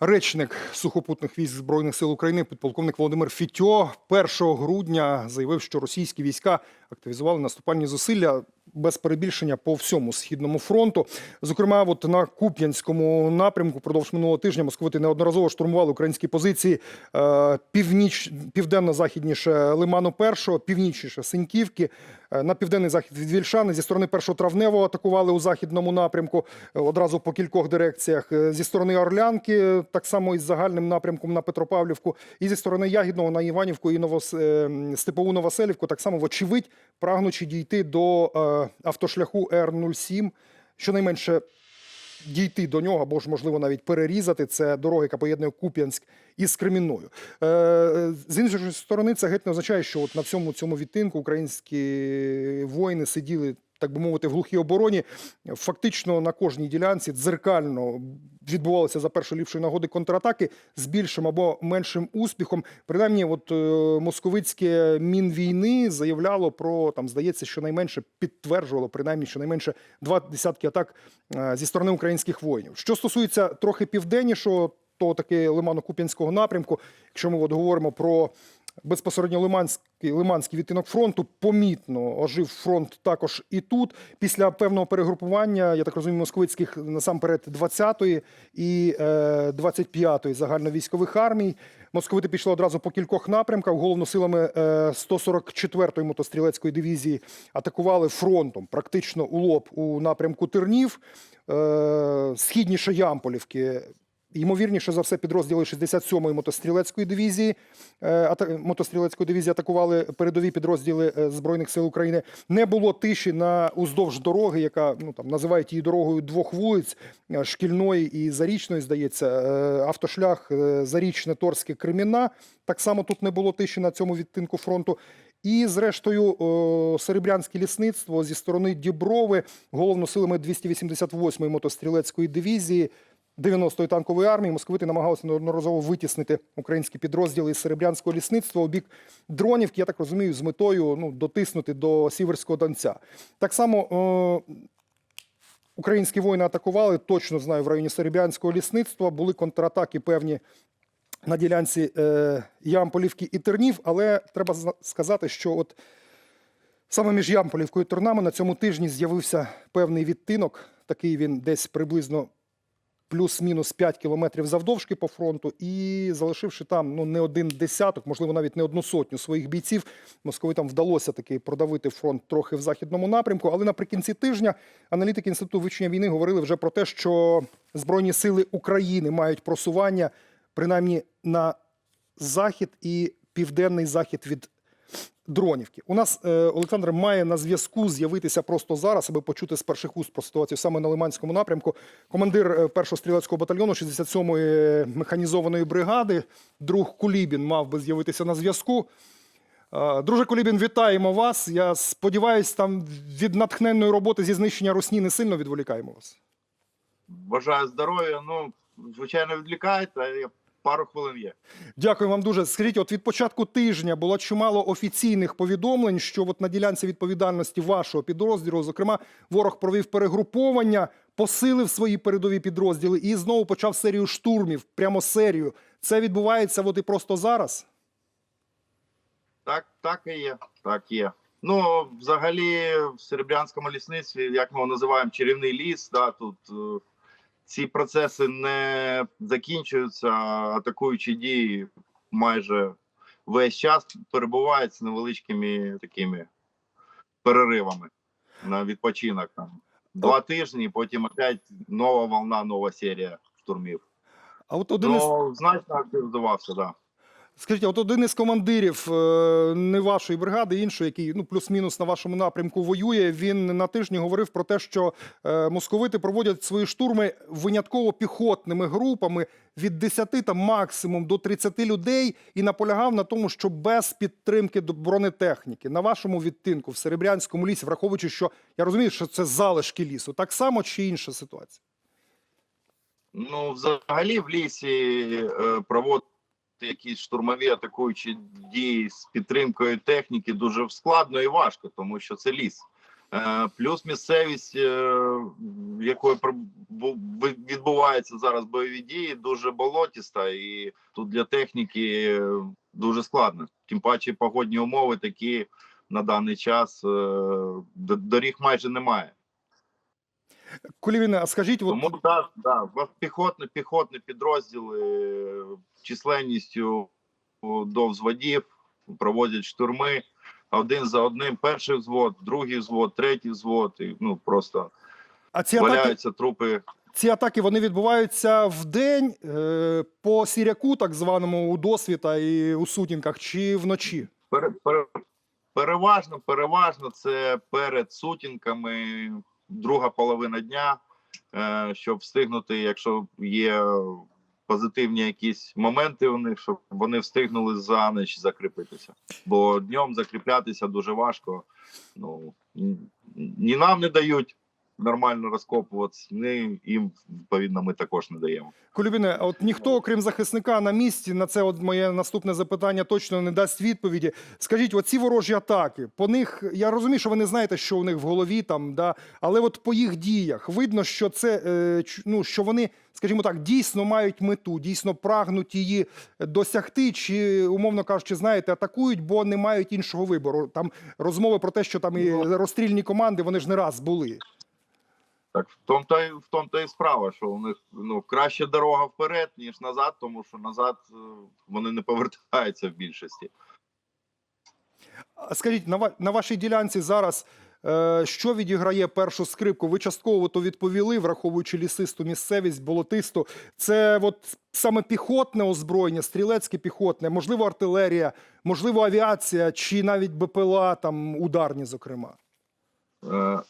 Речник сухопутних військ збройних сил України, підполковник Володимир Фітьо, 1 грудня заявив, що російські війська активізували наступальні зусилля без перебільшення по всьому східному фронту. Зокрема, от на Куп'янському напрямку продовж минулого тижня московити неодноразово штурмували українські позиції е, північ, південно-західніше Лиману Першого, північніше Синьківки. Е, На південний захід від Вільшани зі сторони першого травневого атакували у західному напрямку е, одразу по кількох дирекціях. Зі сторони Орлянки, так само із загальним напрямком на Петропавлівку, і зі сторони Ягідного на Іванівку і Новос... Степову Новоселівку, так само, вочевидь, прагнучи дійти до е, автошляху Р-07, щонайменше дійти до нього, або ж, можливо, навіть перерізати. Це дороги, яка поєднує Куп'янськ із Кремінною. Е, з іншої сторони, це геть не означає, що от на всьому цьому відтинку українські воїни сиділи. Так би мовити, в глухій обороні фактично на кожній ділянці дзеркально відбувалися за першої ліпшої нагоди контратаки з більшим або меншим успіхом. Принаймні, от е, московицьке мінвійни заявляло про там, здається, щонайменше підтверджувало принаймні щонайменше два десятки атак е, зі сторони українських воїнів. Що стосується трохи південнішого, то таки Лимано-Куп'янського напрямку, якщо ми от говоримо про безпосередньо Лиманський, Лиманський відтинок фронту, помітно ожив фронт також і тут. Після певного перегрупування, я так розумію, московицьких насамперед 20-ї і е, 25-ї загальновійськових армій. Московити пішли одразу по кількох напрямках. Головно силами е, 144-ї мотострілецької дивізії атакували фронтом практично у лоб у напрямку Тернів, е, східніше Ямполівки. Ймовірніше за все, підрозділи 67-ї мотострілецької дивізії е, мотострілецької дивізії атакували передові підрозділи е, збройних сил України. Не було тиші на уздовж дороги, яка ну там називають її дорогою двох вулиць е, шкільної і зарічної. Здається, автошлях зарічне торське Креміна. Так само тут не було тиші на цьому відтинку фронту. І, зрештою, серебрянське лісництво зі сторони Діброви, головно силами 288-ї мотострілецької дивізії. 90-ї танкової армії московити намагалися неодноразово витіснити українські підрозділи із серебрянського лісництва у бік дронівки, я так розумію, з метою ну, дотиснути до Сіверського Донця. Так само е, українські воїни атакували, точно знаю, в районі серебрянського лісництва. Були контратаки певні на ділянці е, Ямполівки і Тернів, але треба сказати, що от Саме між Ямполівкою і Тернами на цьому тижні з'явився певний відтинок. Такий він десь приблизно плюс-мінус 5 кілометрів завдовжки по фронту, і залишивши там ну не один десяток, можливо, навіть не одну сотню своїх бійців, московитам вдалося таки продавити фронт трохи в західному напрямку. Але наприкінці тижня аналітики інституту вивчення війни говорили вже про те, що збройні сили України мають просування принаймні на захід і південний захід від дронівки. У нас е, Олександр має на зв'язку з'явитися просто зараз, аби почути з перших уст про ситуацію саме на Лиманському напрямку. Командир е, першого стрілецького батальйону 67-ї механізованої бригади, друг Кулібін, мав би з'явитися на зв'язку. Е, Друже Кулібін, вітаємо вас. Я сподіваюся, там від натхненної роботи зі знищення русні не сильно відволікаємо вас. Бажаю здоров'я. Ну, звичайно, відлікають, а я пару хвилин є. Дякую вам дуже. Скажіть, от від початку тижня було чимало офіційних повідомлень, що от на ділянці відповідальності вашого підрозділу, зокрема, ворог провів перегруповання, посилив свої передові підрозділи і знову почав серію штурмів, прямо серію. Це відбувається от і просто зараз. Так, так і є. Так є. Ну, взагалі, в Серебрянському лісництві, як ми його називаємо, чарівний ліс, да, тут е, ці процеси не закінчуються, атакуючі дії майже весь час перебувають з невеличкими такими переривами на відпочинок. Там. Два тижні, потім опять нова волна, нова серія штурмів. А от один із Ну, значно активізувався, так. Да. Скажіть, от один із командирів е, не вашої бригади, іншої, який ну плюс-мінус на вашому напрямку воює. Він на тижні говорив про те, що е, московити проводять свої штурми винятково піхотними групами від 10 там максимум до 30 людей, і наполягав на тому, що без підтримки бронетехніки на вашому відтинку в Серебрянському лісі, враховуючи, що я розумію, що це залишки лісу, так само чи інша ситуація? Ну, взагалі в лісі е, проводити якісь штурмові атакуючі дії з підтримкою техніки дуже складно і важко, тому що це ліс. Е, Плюс місцевість, е, про- відбуваються зараз бойові дії, дуже болотіста, і тут для техніки е, дуже складно. Тим паче погодні умови такі на даний час доріг майже немає. Кулівіне, а скажіть, от Тому так, да, в- піхотні, піхотні підрозділи е, численністю до взводів проводять штурми один за одним. Перший взвод, другий взвод, третій взвод. І, ну просто а ці атаки, трупи. ці атаки вони відбуваються в день е, по сіряку, так званому у досвіта і у сутінках, чи вночі? Пере, пере, переважно, переважно це перед сутінками, друга половина дня, е, щоб встигнути, якщо є позитивні якісь моменти у них, щоб вони встигнули за ніч закріпитися. Бо днем закріплятися дуже важко. Ну ні- ні нам не дають нормально розкопуватися, ні їм відповідно ми також не даємо. Кулівіне, от ніхто, окрім захисника, на місці на це от моє наступне запитання точно не дасть відповіді. Скажіть, оці ворожі атаки, по них я розумію, що ви не знаєте, що у них в голові там, да, але от по їх діях видно, що це е, ну, що вони, скажімо так, дійсно мають мету, дійсно прагнуть її досягти, чи умовно кажучи, знаєте, атакують, бо не мають іншого вибору. Там розмови про те, що там і розстрільні команди, вони ж не раз були. Так в тому та й в тому та й справа, що у них ну краще дорога вперед, ніж назад, тому що назад е, вони не повертаються в більшості. Скажіть, на, на вашій ділянці зараз е, що відіграє першу скрипку? Ви частково то відповіли, враховуючи лісисту місцевість, болотисту. Це от саме піхотне озброєння, стрілецьке піхотне, можливо, артилерія, можливо, авіація чи навіть БПЛА, там ударні, зокрема. Е,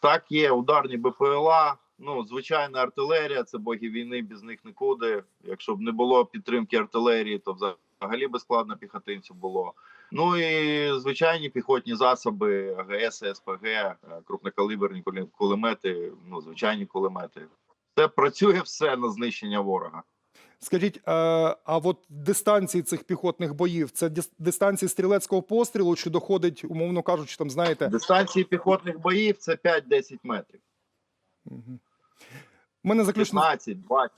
так, є ударні БПЛА. Ну, звичайна артилерія, це боги війни, без них нікуди. Якщо б не було підтримки артилерії, то взагалі би складно піхотинцю було. Ну і звичайні піхотні засоби, АГС, СПГ, е, крупнокаліберні куле- кулемети, ну, звичайні кулемети. Це працює все на знищення ворога. Скажіть, е, а от дистанції цих піхотних боїв це дистанції стрілецького пострілу, чи доходить, умовно кажучи, там знаєте, Дистанції піхотних боїв це 5-10 метрів. Мгм. У мене заключне 15-20.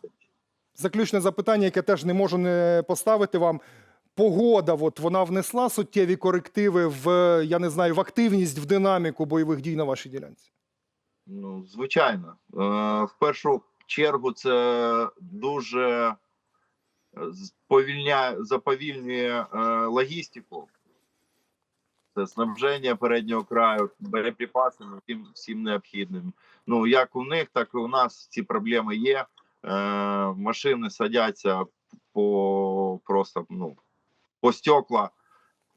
Заключне запитання, яке теж не можу не поставити вам. Погода, от вона внесла суттєві корективи в я не знаю, в активність, в динаміку бойових дій на вашій ділянці. Ну, звичайно. Е, в першу чергу це дуже сповільняє, заповільнює е, логістику. Це снабження переднього краю боєприпасами, всім, всім необхідним. Ну, як у них, так і у нас ці проблеми є. Е, машини садяться по просто ну, по стекла е,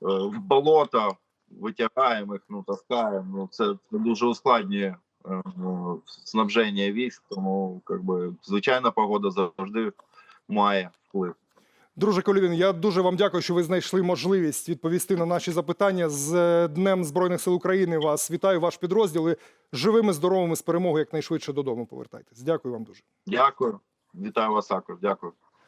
в болото, витягаємо їх, ну, таскаємо. Ну, це, дуже ускладнює е, ну, снабження військ, тому как би, звичайна погода завжди має вплив. Друже Колівін, я дуже вам дякую, що ви знайшли можливість відповісти на наші запитання. З е, Днем Збройних сил України вас вітаю, ваш підрозділ. І живими, здоровими з перемогою якнайшвидше додому повертайтесь. Дякую вам дуже. Дякую. Вітаю вас також. Дякую.